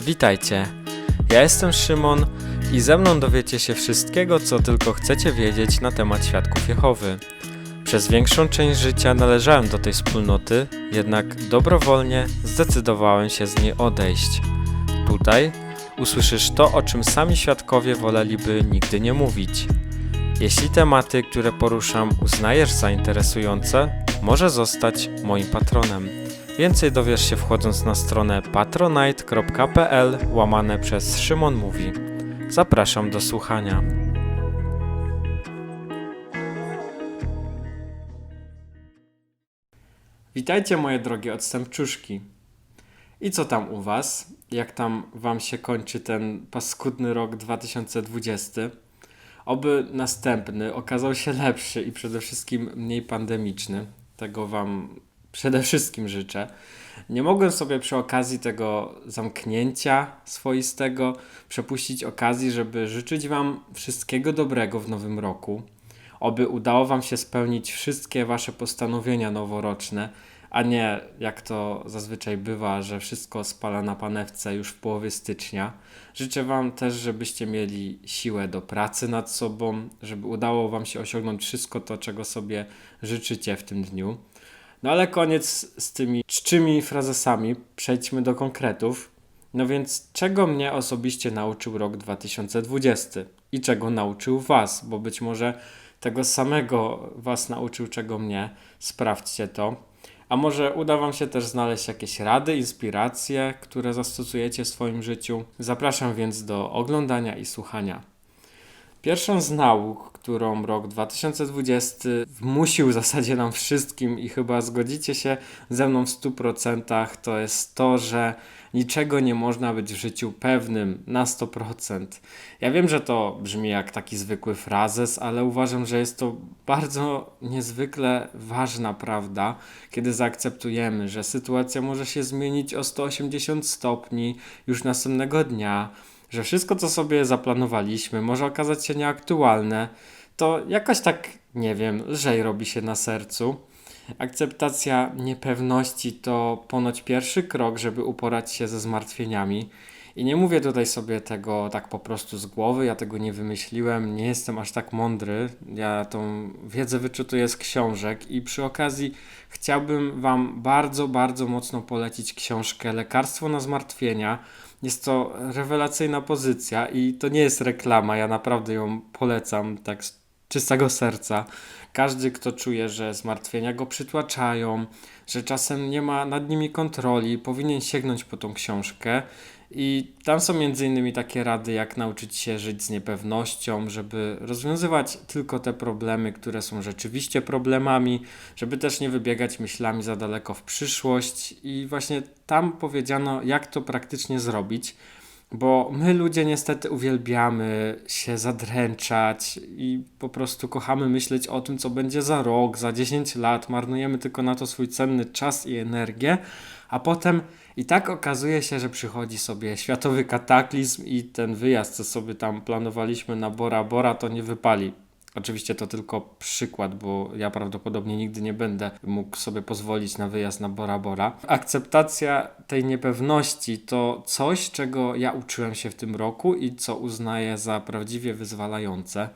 Witajcie. Ja jestem Szymon i ze mną dowiecie się wszystkiego, co tylko chcecie wiedzieć na temat świadków Jehowy. Przez większą część życia należałem do tej wspólnoty, jednak dobrowolnie zdecydowałem się z niej odejść. Tutaj usłyszysz to, o czym sami świadkowie woleliby nigdy nie mówić. Jeśli tematy, które poruszam, uznajesz za interesujące, może zostać moim patronem. Więcej dowiesz się wchodząc na stronę patronite.pl łamane przez Szymon Mówi. Zapraszam do słuchania. Witajcie moje drogie odstępczuszki. I co tam u was? Jak tam wam się kończy ten paskudny rok 2020? Oby następny okazał się lepszy i przede wszystkim mniej pandemiczny. Tego wam przede wszystkim życzę. Nie mogłem sobie przy okazji tego zamknięcia swoistego przepuścić okazji, żeby życzyć Wam wszystkiego dobrego w nowym roku. Oby udało Wam się spełnić wszystkie Wasze postanowienia noworoczne, a nie jak to zazwyczaj bywa, że wszystko spala na panewce już w połowie stycznia. Życzę Wam też, żebyście mieli siłę do pracy nad sobą, żeby udało Wam się osiągnąć wszystko to, czego sobie życzycie w tym dniu. No ale koniec z tymi czczymi frazesami, przejdźmy do konkretów. No więc czego mnie osobiście nauczył rok 2020 i czego nauczył Was, bo być może tego samego Was nauczył, czego mnie. Sprawdźcie to. A może uda Wam się też znaleźć jakieś rady, inspiracje, które zastosujecie w swoim życiu. Zapraszam więc do oglądania i słuchania. Pierwszą z nauk, którą rok 2020 wmusił w zasadzie nam wszystkim i chyba zgodzicie się ze mną w 100%, to jest to, że niczego nie można być w życiu pewnym na 100%. Ja wiem, że to brzmi jak taki zwykły frazes, ale uważam, że jest to bardzo niezwykle ważna prawda, kiedy zaakceptujemy, że sytuacja może się zmienić o 180 stopni już następnego dnia że wszystko, co sobie zaplanowaliśmy, może okazać się nieaktualne, to jakoś tak, nie wiem, lżej robi się na sercu. Akceptacja niepewności to ponoć pierwszy krok, żeby uporać się ze zmartwieniami. I nie mówię tutaj sobie tego tak po prostu z głowy, ja tego nie wymyśliłem, nie jestem aż tak mądry. Ja tą wiedzę wyczytuję z książek i przy okazji chciałbym Wam bardzo, bardzo mocno polecić książkę Lekarstwo na zmartwienia jest to rewelacyjna pozycja i to nie jest reklama, ja naprawdę ją polecam tak z czystego serca. Każdy, kto czuje, że zmartwienia go przytłaczają, że czasem nie ma nad nimi kontroli, powinien sięgnąć po tą książkę. I tam są między innymi takie rady, jak nauczyć się żyć z niepewnością, żeby rozwiązywać tylko te problemy, które są rzeczywiście problemami, żeby też nie wybiegać myślami za daleko w przyszłość. I właśnie tam powiedziano, jak to praktycznie zrobić. Bo my ludzie niestety uwielbiamy się zadręczać i po prostu kochamy myśleć o tym, co będzie za rok, za 10 lat. Marnujemy tylko na to swój cenny czas i energię, a potem i tak okazuje się, że przychodzi sobie światowy kataklizm i ten wyjazd, co sobie tam planowaliśmy na Bora Bora, to nie wypali. Oczywiście to tylko przykład, bo ja prawdopodobnie nigdy nie będę mógł sobie pozwolić na wyjazd na Bora Bora. Akceptacja tej niepewności to coś, czego ja uczyłem się w tym roku i co uznaję za prawdziwie wyzwalające.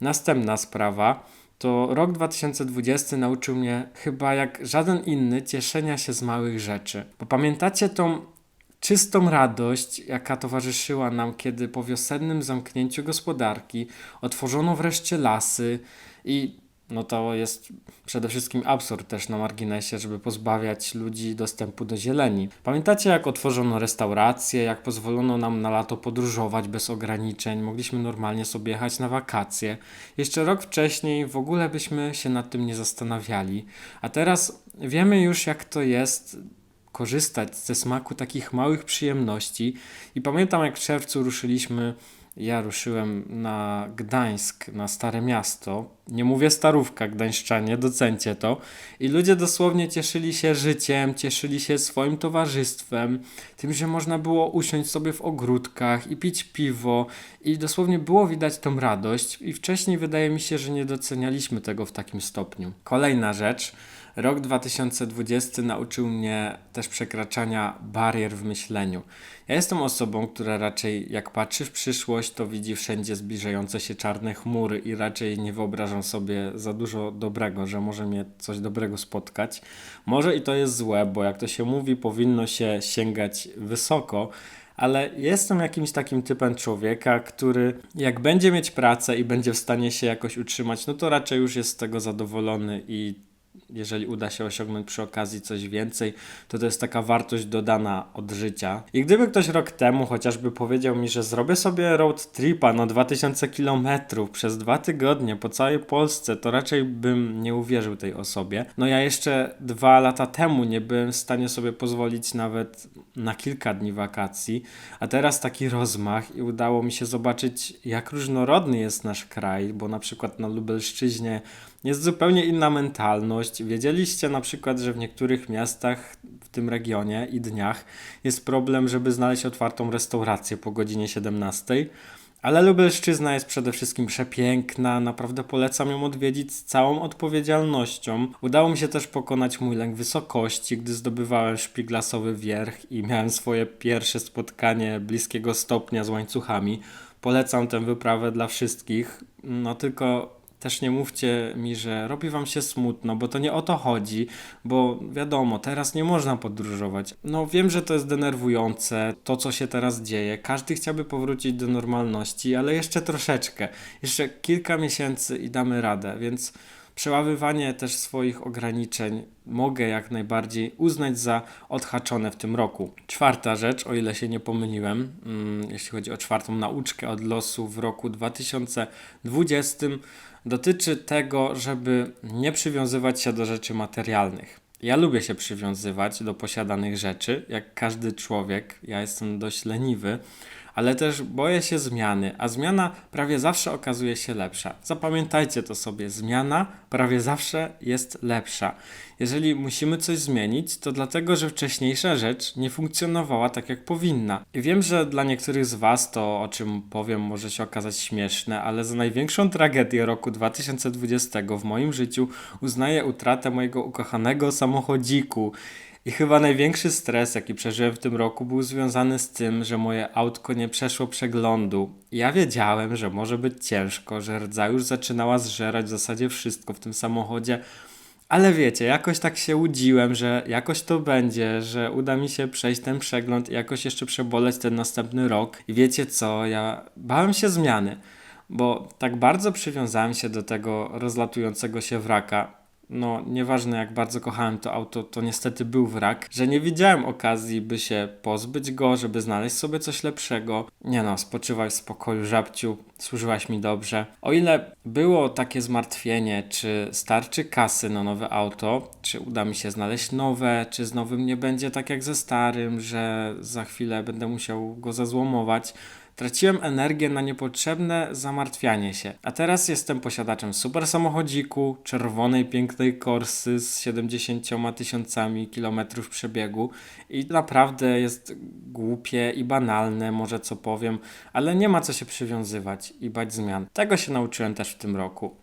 Następna sprawa to rok 2020 nauczył mnie chyba jak żaden inny cieszenia się z małych rzeczy. Bo pamiętacie tą czystą radość, jaka towarzyszyła nam, kiedy po wiosennym zamknięciu gospodarki otworzono wreszcie lasy i no to jest przede wszystkim absurd też na marginesie, żeby pozbawiać ludzi dostępu do zieleni. Pamiętacie, jak otworzono restauracje, jak pozwolono nam na lato podróżować bez ograniczeń, mogliśmy normalnie sobie jechać na wakacje. Jeszcze rok wcześniej w ogóle byśmy się nad tym nie zastanawiali, a teraz wiemy już, jak to jest korzystać ze smaku takich małych przyjemności. I pamiętam, jak w czerwcu ruszyliśmy ja ruszyłem na Gdańsk, na Stare Miasto. Nie mówię starówka gdańszczanie, docencie to. I ludzie dosłownie cieszyli się życiem, cieszyli się swoim towarzystwem, tym, że można było usiąść sobie w ogródkach i pić piwo. I dosłownie było widać tą radość. I wcześniej wydaje mi się, że nie docenialiśmy tego w takim stopniu. Kolejna rzecz Rok 2020 nauczył mnie też przekraczania barier w myśleniu. Ja jestem osobą, która raczej jak patrzy w przyszłość, to widzi wszędzie zbliżające się czarne chmury i raczej nie wyobrażam sobie za dużo dobrego, że może mnie coś dobrego spotkać. Może i to jest złe, bo jak to się mówi, powinno się sięgać wysoko, ale jestem jakimś takim typem człowieka, który jak będzie mieć pracę i będzie w stanie się jakoś utrzymać, no to raczej już jest z tego zadowolony i jeżeli uda się osiągnąć przy okazji coś więcej, to to jest taka wartość dodana od życia. I gdyby ktoś rok temu chociażby powiedział mi, że zrobię sobie road tripa na 2000 km przez dwa tygodnie po całej Polsce, to raczej bym nie uwierzył tej osobie. No ja jeszcze dwa lata temu nie byłem w stanie sobie pozwolić nawet na kilka dni wakacji, a teraz taki rozmach i udało mi się zobaczyć, jak różnorodny jest nasz kraj, bo na przykład na Lubelszczyźnie jest zupełnie inna mentalność. Wiedzieliście na przykład, że w niektórych miastach w tym regionie i dniach jest problem, żeby znaleźć otwartą restaurację po godzinie 17. Ale Lubelszczyzna jest przede wszystkim przepiękna, naprawdę polecam ją odwiedzić z całą odpowiedzialnością. Udało mi się też pokonać mój lęk wysokości, gdy zdobywałem szpiglasowy wierch i miałem swoje pierwsze spotkanie bliskiego stopnia z łańcuchami. Polecam tę wyprawę dla wszystkich, no tylko też nie mówcie mi, że robi wam się smutno, bo to nie o to chodzi, bo wiadomo, teraz nie można podróżować. No wiem, że to jest denerwujące, to co się teraz dzieje. Każdy chciałby powrócić do normalności, ale jeszcze troszeczkę, jeszcze kilka miesięcy i damy radę, więc przeławywanie też swoich ograniczeń mogę jak najbardziej uznać za odhaczone w tym roku. Czwarta rzecz, o ile się nie pomyliłem, mm, jeśli chodzi o czwartą nauczkę od losu w roku 2020, dotyczy tego, żeby nie przywiązywać się do rzeczy materialnych. Ja lubię się przywiązywać do posiadanych rzeczy, jak każdy człowiek. Ja jestem dość leniwy, ale też boję się zmiany, a zmiana prawie zawsze okazuje się lepsza. Zapamiętajcie to sobie: zmiana prawie zawsze jest lepsza. Jeżeli musimy coś zmienić, to dlatego, że wcześniejsza rzecz nie funkcjonowała tak, jak powinna. I wiem, że dla niektórych z Was to, o czym powiem, może się okazać śmieszne, ale za największą tragedię roku 2020 w moim życiu uznaję utratę mojego ukochanego samochodziku. I chyba największy stres, jaki przeżyłem w tym roku, był związany z tym, że moje autko nie przeszło przeglądu. Ja wiedziałem, że może być ciężko, że rdza już zaczynała zżerać w zasadzie wszystko w tym samochodzie, ale wiecie, jakoś tak się łudziłem, że jakoś to będzie, że uda mi się przejść ten przegląd i jakoś jeszcze przeboleć ten następny rok. I wiecie co, ja bałem się zmiany, bo tak bardzo przywiązałem się do tego rozlatującego się wraka, no nieważne jak bardzo kochałem to auto, to niestety był wrak, że nie widziałem okazji, by się pozbyć go, żeby znaleźć sobie coś lepszego. Nie no, spoczywaj w spokoju, żabciu, służyłaś mi dobrze. O ile było takie zmartwienie, czy starczy kasy na nowe auto, czy uda mi się znaleźć nowe, czy z nowym nie będzie tak jak ze starym, że za chwilę będę musiał go zazłomować, Traciłem energię na niepotrzebne zamartwianie się. A teraz jestem posiadaczem super samochodziku, czerwonej, pięknej Korsy z 70 tysiącami kilometrów przebiegu i naprawdę jest głupie i banalne, może co powiem, ale nie ma co się przywiązywać i bać zmian. Tego się nauczyłem też w tym roku.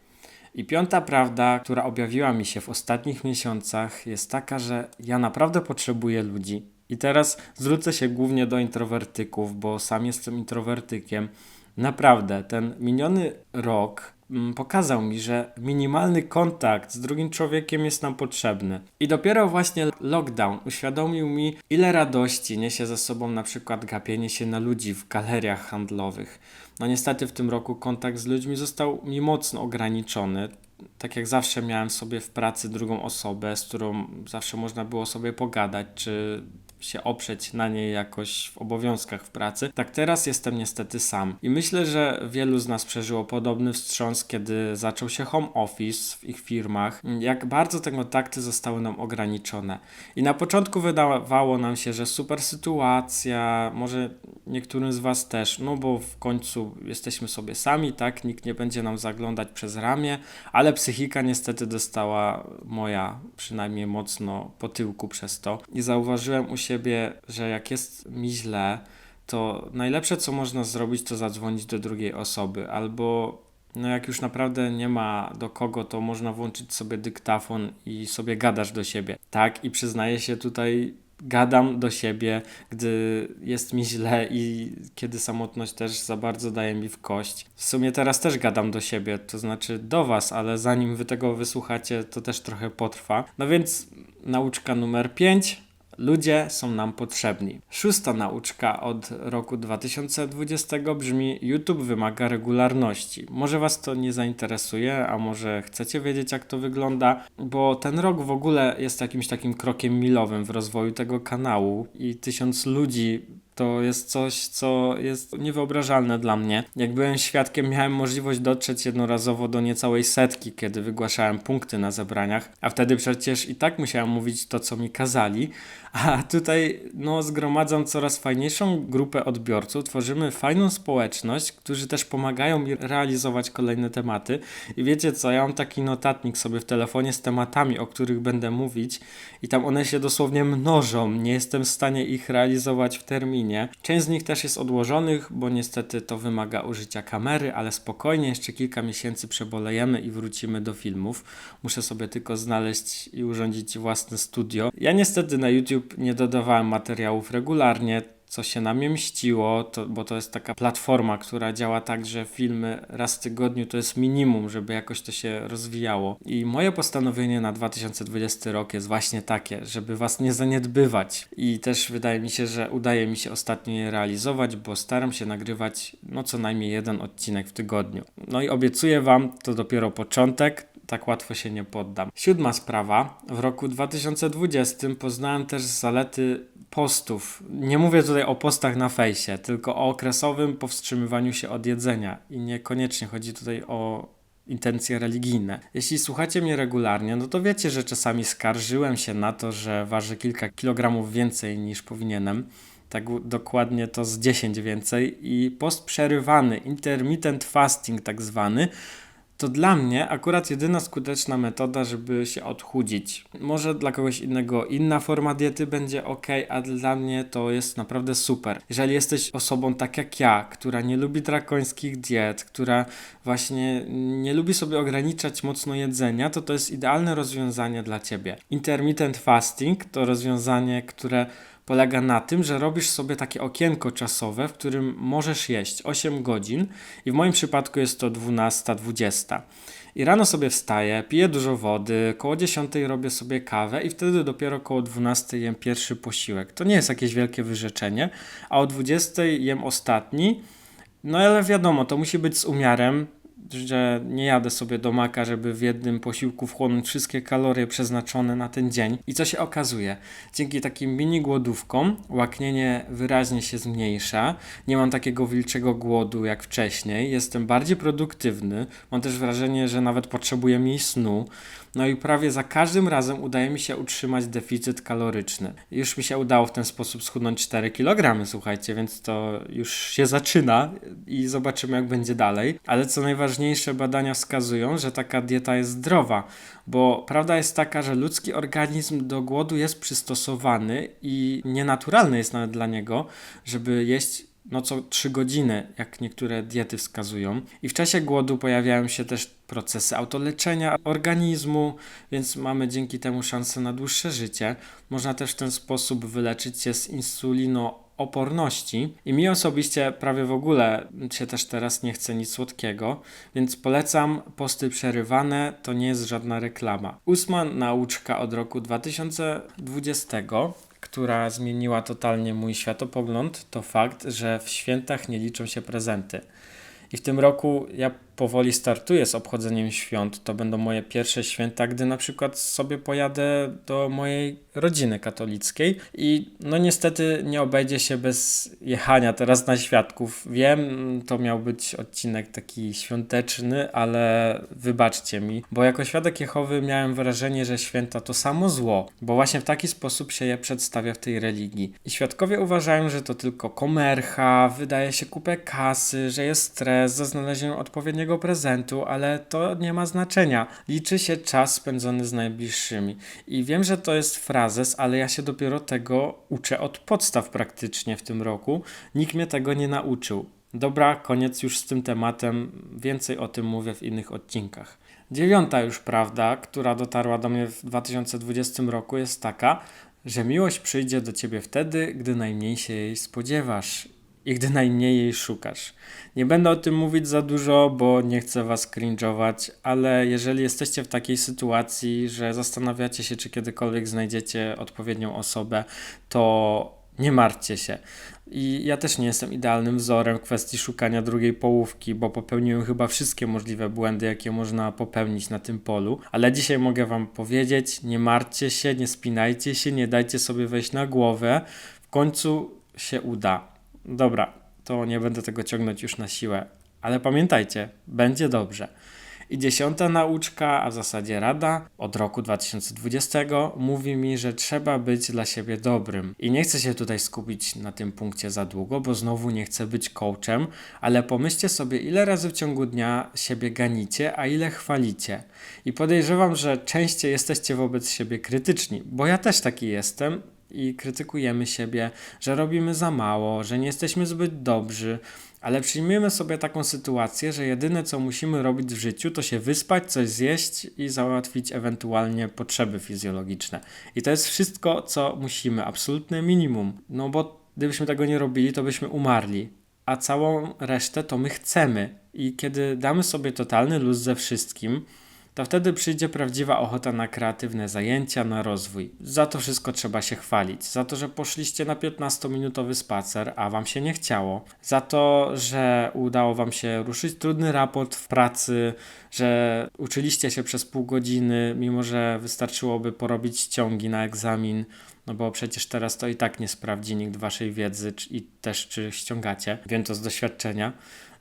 I piąta prawda, która objawiła mi się w ostatnich miesiącach, jest taka, że ja naprawdę potrzebuję ludzi i teraz zwrócę się głównie do introwertyków, bo sam jestem introwertykiem. Naprawdę, ten miniony rok mm, pokazał mi, że minimalny kontakt z drugim człowiekiem jest nam potrzebny. I dopiero właśnie lockdown uświadomił mi, ile radości niesie ze sobą na przykład gapienie się na ludzi w galeriach handlowych. No niestety w tym roku kontakt z ludźmi został mi mocno ograniczony tak jak zawsze miałem sobie w pracy drugą osobę, z którą zawsze można było sobie pogadać, czy się oprzeć na niej jakoś w obowiązkach w pracy. Tak teraz jestem niestety sam. I myślę, że wielu z nas przeżyło podobny wstrząs, kiedy zaczął się home office w ich firmach. Jak bardzo te kontakty zostały nam ograniczone. I na początku wydawało nam się, że super sytuacja, może niektórym z Was też, no bo w końcu jesteśmy sobie sami, tak? Nikt nie będzie nam zaglądać przez ramię, ale psychika niestety dostała moja przynajmniej mocno po tyłku przez to. I zauważyłem u siebie, że jak jest mi źle, to najlepsze co można zrobić to zadzwonić do drugiej osoby albo no jak już naprawdę nie ma do kogo, to można włączyć sobie dyktafon i sobie gadasz do siebie. Tak, i przyznaję się tutaj gadam do siebie, gdy jest mi źle i kiedy samotność też za bardzo daje mi w kość. W sumie teraz też gadam do siebie, to znaczy do Was, ale zanim Wy tego wysłuchacie, to też trochę potrwa. No więc nauczka numer 5 Ludzie są nam potrzebni. Szósta nauczka od roku 2020 brzmi: YouTube wymaga regularności. Może Was to nie zainteresuje, a może chcecie wiedzieć, jak to wygląda, bo ten rok w ogóle jest jakimś takim krokiem milowym w rozwoju tego kanału i tysiąc ludzi to jest coś, co jest niewyobrażalne dla mnie. Jak byłem świadkiem, miałem możliwość dotrzeć jednorazowo do niecałej setki, kiedy wygłaszałem punkty na zebraniach, a wtedy przecież i tak musiałem mówić to, co mi kazali, a tutaj no, zgromadzam coraz fajniejszą grupę odbiorców, tworzymy fajną społeczność, którzy też pomagają mi realizować kolejne tematy. I wiecie co, ja mam taki notatnik sobie w telefonie z tematami, o których będę mówić, i tam one się dosłownie mnożą. Nie jestem w stanie ich realizować w terminie. Część z nich też jest odłożonych, bo niestety to wymaga użycia kamery, ale spokojnie, jeszcze kilka miesięcy przebolejemy i wrócimy do filmów. Muszę sobie tylko znaleźć i urządzić własne studio. Ja niestety na YouTube nie dodawałem materiałów regularnie, co się na mnie mściło, to, bo to jest taka platforma, która działa tak, że filmy raz w tygodniu to jest minimum, żeby jakoś to się rozwijało. I moje postanowienie na 2020 rok jest właśnie takie, żeby was nie zaniedbywać. I też wydaje mi się, że udaje mi się ostatnio je realizować, bo staram się nagrywać no co najmniej jeden odcinek w tygodniu. No i obiecuję wam, to dopiero początek, tak łatwo się nie poddam. Siódma sprawa. W roku 2020 poznałem też zalety postów. Nie mówię tutaj o postach na fejsie, tylko o okresowym powstrzymywaniu się od jedzenia. I niekoniecznie chodzi tutaj o intencje religijne. Jeśli słuchacie mnie regularnie, no to wiecie, że czasami skarżyłem się na to, że waży kilka kilogramów więcej niż powinienem tak dokładnie to z 10 więcej i post przerywany, intermittent fasting tak zwany, to dla mnie akurat jedyna skuteczna metoda, żeby się odchudzić. Może dla kogoś innego inna forma diety będzie ok, a dla mnie to jest naprawdę super. Jeżeli jesteś osobą tak jak ja, która nie lubi drakońskich diet, która właśnie nie lubi sobie ograniczać mocno jedzenia, to to jest idealne rozwiązanie dla ciebie. Intermittent fasting to rozwiązanie, które polega na tym, że robisz sobie takie okienko czasowe, w którym możesz jeść 8 godzin i w moim przypadku jest to 12-20. I rano sobie wstaję, piję dużo wody, koło 10 robię sobie kawę i wtedy dopiero koło 12 jem pierwszy posiłek. To nie jest jakieś wielkie wyrzeczenie, a o 20 jem ostatni. No ale wiadomo, to musi być z umiarem, że nie jadę sobie do maka, żeby w jednym posiłku wchłonąć wszystkie kalorie przeznaczone na ten dzień. I co się okazuje? Dzięki takim mini głodówkom łaknienie wyraźnie się zmniejsza. Nie mam takiego wilczego głodu jak wcześniej. Jestem bardziej produktywny. Mam też wrażenie, że nawet potrzebuję mniej snu. No i prawie za każdym razem udaje mi się utrzymać deficyt kaloryczny. Już mi się udało w ten sposób schudnąć 4 kg, słuchajcie, więc to już się zaczyna i zobaczymy jak będzie dalej. Ale co najważniejsze, badania wskazują, że taka dieta jest zdrowa, bo prawda jest taka, że ludzki organizm do głodu jest przystosowany i nienaturalne jest nawet dla niego, żeby jeść no co 3 godziny, jak niektóre diety wskazują. I w czasie głodu pojawiają się też procesy autoleczenia organizmu, więc mamy dzięki temu szansę na dłuższe życie. Można też w ten sposób wyleczyć się z insulinooporności. I mi osobiście prawie w ogóle się też teraz nie chce nic słodkiego, więc polecam posty przerywane, to nie jest żadna reklama. Ósma nauczka od roku 2020 która zmieniła totalnie mój światopogląd, to fakt, że w świętach nie liczą się prezenty. I w tym roku ja powoli startuję z obchodzeniem świąt. To będą moje pierwsze święta, gdy na przykład sobie pojadę do mojej rodziny katolickiej i no niestety nie obejdzie się bez jechania teraz na świadków. Wiem, to miał być odcinek taki świąteczny, ale wybaczcie mi, bo jako świadek Jehowy miałem wrażenie, że święta to samo zło, bo właśnie w taki sposób się je przedstawia w tej religii. I świadkowie uważają, że to tylko komercha, wydaje się kupę kasy, że jest stres za znalezieniem odpowiedniego prezentu, ale to nie ma znaczenia. Liczy się czas spędzony z najbliższymi. I wiem, że to jest frazes, ale ja się dopiero tego uczę od podstaw praktycznie w tym roku. Nikt mnie tego nie nauczył. Dobra, koniec już z tym tematem. Więcej o tym mówię w innych odcinkach. Dziewiąta już prawda, która dotarła do mnie w 2020 roku, jest taka, że miłość przyjdzie do ciebie wtedy, gdy najmniej się jej spodziewasz i gdy najmniej jej szukasz. Nie będę o tym mówić za dużo, bo nie chcę was cringe'ować, ale jeżeli jesteście w takiej sytuacji, że zastanawiacie się, czy kiedykolwiek znajdziecie odpowiednią osobę, to nie martwcie się. I ja też nie jestem idealnym wzorem w kwestii szukania drugiej połówki, bo popełniłem chyba wszystkie możliwe błędy, jakie można popełnić na tym polu. Ale dzisiaj mogę Wam powiedzieć: nie martwcie się, nie spinajcie się, nie dajcie sobie wejść na głowę. W końcu się uda. Dobra, to nie będę tego ciągnąć już na siłę, ale pamiętajcie, będzie dobrze. I dziesiąta nauczka, a w zasadzie rada od roku 2020 mówi mi, że trzeba być dla siebie dobrym. I nie chcę się tutaj skupić na tym punkcie za długo, bo znowu nie chcę być coachem, ale pomyślcie sobie, ile razy w ciągu dnia siebie ganicie, a ile chwalicie. I podejrzewam, że częściej jesteście wobec siebie krytyczni, bo ja też taki jestem i krytykujemy siebie, że robimy za mało, że nie jesteśmy zbyt dobrzy, ale przyjmujemy sobie taką sytuację, że jedyne co musimy robić w życiu to się wyspać, coś zjeść i załatwić ewentualnie potrzeby fizjologiczne. I to jest wszystko, co musimy, absolutne minimum. No bo gdybyśmy tego nie robili, to byśmy umarli. A całą resztę to my chcemy. I kiedy damy sobie totalny luz ze wszystkim, to wtedy przyjdzie prawdziwa ochota na kreatywne zajęcia, na rozwój. Za to wszystko trzeba się chwalić. Za to, że poszliście na 15-minutowy spacer, a wam się nie chciało. Za to, że udało wam się ruszyć trudny raport w pracy, że uczyliście się przez pół godziny, mimo że wystarczyłoby porobić ciągi na egzamin. No bo przecież teraz to i tak nie sprawdzi nikt waszej wiedzy i też czy ściągacie. Wiem to z doświadczenia.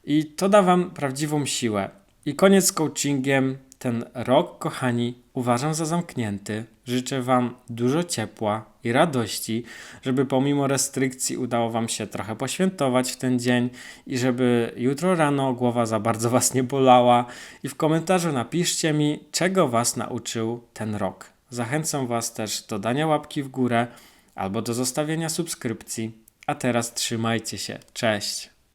I to da wam prawdziwą siłę. I koniec z coachingiem. Ten rok, kochani, uważam za zamknięty. Życzę Wam dużo ciepła i radości, żeby pomimo restrykcji udało Wam się trochę poświętować w ten dzień i żeby jutro rano głowa za bardzo Was nie bolała. I w komentarzu napiszcie mi, czego Was nauczył ten rok. Zachęcam Was też do dania łapki w górę albo do zostawienia subskrypcji. A teraz trzymajcie się. Cześć.